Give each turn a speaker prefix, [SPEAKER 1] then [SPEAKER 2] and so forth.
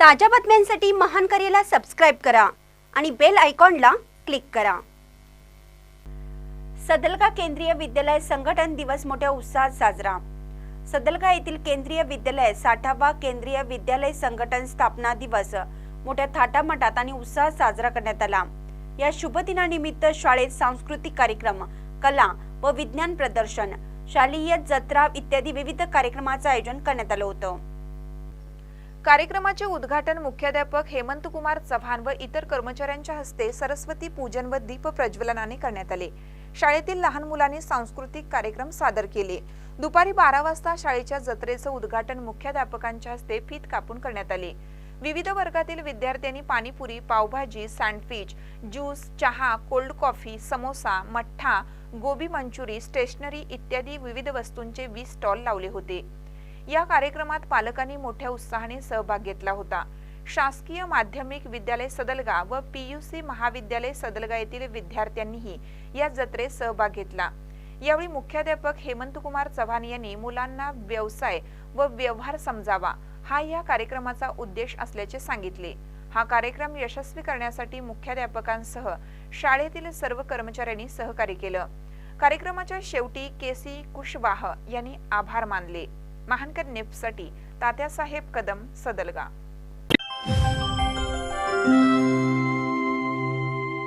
[SPEAKER 1] ताज्या बातम्यांसाठी महान करेला सबस्क्राईब करा आणि बेल आयकॉनला क्लिक करा. सदलगा केंद्रीय विद्यालय संघटन दिवस मोठ्या उत्साहात साजरा. सदलगा येथील केंद्रीय विद्यालय साठावा केंद्रीय विद्यालय संघटन स्थापना दिवस मोठ्या थाटामाटात आणि उत्साहात साजरा करण्यात आला. या शुभ दिनानिमित्त शाळेत सांस्कृतिक कार्यक्रम कला व विज्ञान प्रदर्शन शालेय जत्रा इत्यादी विविध कार्यक्रमाचं आयोजन करण्यात आलं होतं.
[SPEAKER 2] कार्यक्रमाचे उद्घाटन मुख्याध्यापक हेमंत कुमार चव्हाण व इतर कर्मचाऱ्यांच्या हस्ते सरस्वती पूजन व दीप प्रज्वलनाने करण्यात आले. शाळेतील लहान मुलांनी सांस्कृतिक कार्यक्रम सादर केले. दुपारी बारा वाजता शाळेच्या जत्रेचं उद्घाटन मुख्याध्यापकांच्या हस्ते फीत कापून करण्यात आले. विविध वर्गातील विद्यार्थ्यांनी पाणीपुरी पावभाजी सँडविच ज्यूस चहा कोल्ड कॉफी समोसा मठ्ठा गोबी मंचुरी स्टेशनरी इत्यादी विविध वस्तूंचे वीस स्टॉल लावले होते. या कार्यक्रमात पालकांनी मोठ्या उत्साहाने सहभाग घेतला होता. शासकीय माध्यमिक विद्यालय सदलगा व पीयूसी महाविद्यालय सदलगा येथील विद्यार्थ्यांनीही या जत्रेत सहभाग घेतला. यावेळी मुख्याध्यापक हेमंत कुमार चव्हाण यांनी मुलांना व्यवसाय व व्यवहार समजावा हा या कार्यक्रमाचा उद्देश असल्याचे सांगितले. हा कार्यक्रम यशस्वी करण्यासाठी मुख्याध्यापकांसह शाळेतील सर्व कर्मचाऱ्यांनी सहकार्य केलं. कार्यक्रमाच्या शेवटी केसी कुशवाह यांनी आभार मानले. महानकर नेपसाठी तात्यासाहेब कदम सदलगा.